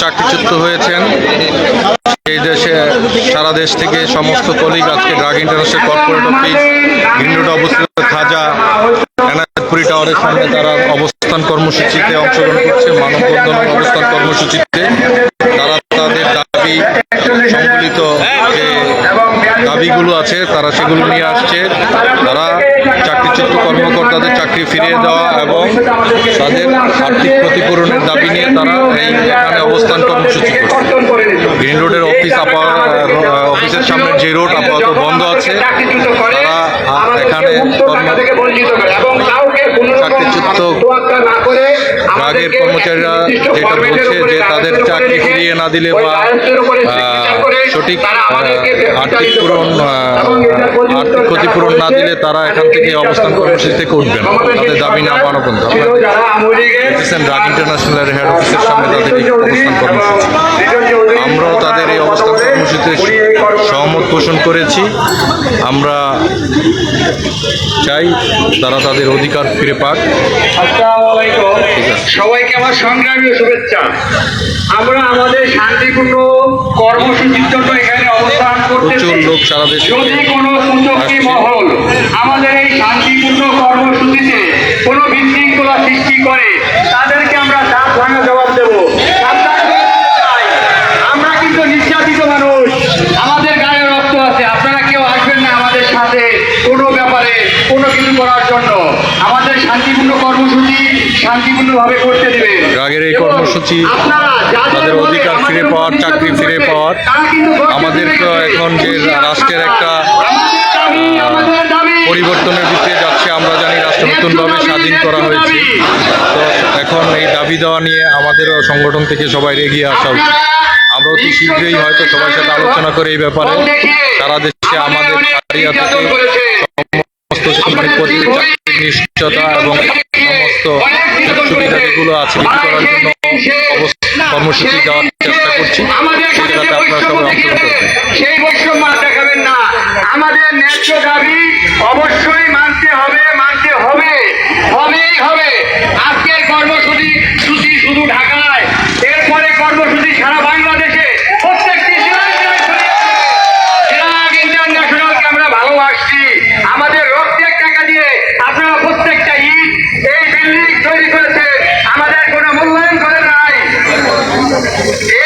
চাকরিচ্যুত হয়েছেন। এই দেশে, সারা দেশ থেকে সমস্ত কলিগ আজকে drug international corporate office green অবস্থিত, খাজা এনায়তপুরি টাওয়ারের সামনে তারা অবস্থান কর্মসূচিতে অংশগ্রহণ করছে, মানববন্ধন অবস্থান কর্মসূচিতে। তারা তাদের দাবি সংবলিত যে দাবিগুলো আছে, তারা সেগুলো নিয়ে আসছে। তারা চাকরিচ্যুত কর্মকর্তাদের চাকরি ফিরিয়ে দেওয়া এবং তাদের আর্থিক ক্ষতিপূরণের দাবি নিয়ে তারা এই এখানে অবস্থান কর্মসূচি করছে গ্রিন রোডের অফিস আপা সামনে যে রোড আপাতত বন্ধ আছে তারা এখানে চাকরিচ্যুত রাগের কর্মচারীরা যেটা বলছে যে তাদের চাকরি ফিরিয়ে না দিলে বা সঠিক আর্থিক পূরণ আর্থিক ক্ষতিপূরণ না দিলে তারা এখান থেকে অবস্থান কর্মসূচি থেকে উঠবেন তাদের দাবি না মানব পর্যন্ত দেখতেছেন ড্রাগ ইন্টারন্যাশনালের হেড অফিসের সামনে তাদের অবস্থান কর্মসূচি। আমরাও তাদের এই অবস্থান কর্মসূচিতে পোষণ করেছি। আমরা চাই তারা তাদের অধিকার ফিরে পাক। সবাইকে আমার সংগ্রামী শুভেচ্ছা। আমরা আমাদের শান্তিপূর্ণ কর্মসূচির জন্য এখানে অবস্থান করতেছি। লোক সারা দেশে যদি কোনো সূচকী মহল আমাদের এই শান্তিপূর্ণ কর্মসূচিতে কোনো বিশৃঙ্খলা সৃষ্টি করে তাদেরকে আমরা দাঁত ভাঙা জবাব দেব সাবধান করে দিতে চাই। আমরা কিন্তু নির্যাতিত মানুষ আমাদের গায়ে রক্ত আছে আপনারা কেউ আসবেন না আমাদের সাথে কোনো ব্যাপারে কোনো কিছু করার জন্য আমাদের শান্তিপূর্ণ কর্মসূচি শান্তিপূর্ণভাবে করতে দেবেন। ড্রাগের এই কর্মসূচি তাদের অধিকার ফিরে পাওয়ার, চাকরি ফিরে পাওয়ার, আমাদের তো এখন যে রাষ্ট্রের একটা। পরিবর্তনের দিকে যাচ্ছে আমরা জানি রাষ্ট্র নতুনভাবে স্বাধীন করা হয়েছে। তো এখন এই দাবি দেওয়া নিয়ে আমাদেরও সংগঠন থেকে সবাই এগিয়ে আসা উচিত। আমরা অতি শীঘ্রই হয়তো সবার সাথে আলোচনা করে এই ব্যাপারে সারা দেশে আমাদের সমস্ত চাকরির নিশ্চয়তা এবং গাছগুলো আছে বিক্রি করার জন্য কর্মসূচি দেওয়ার চেষ্টা করছি অংশগ্রহণ করবেন শুধু ঢাকায় এরপরে কর্মসূচি আমরা ভালোবাসছি। আমাদের রক্তের টাকা দিয়ে আপনারা Thank you.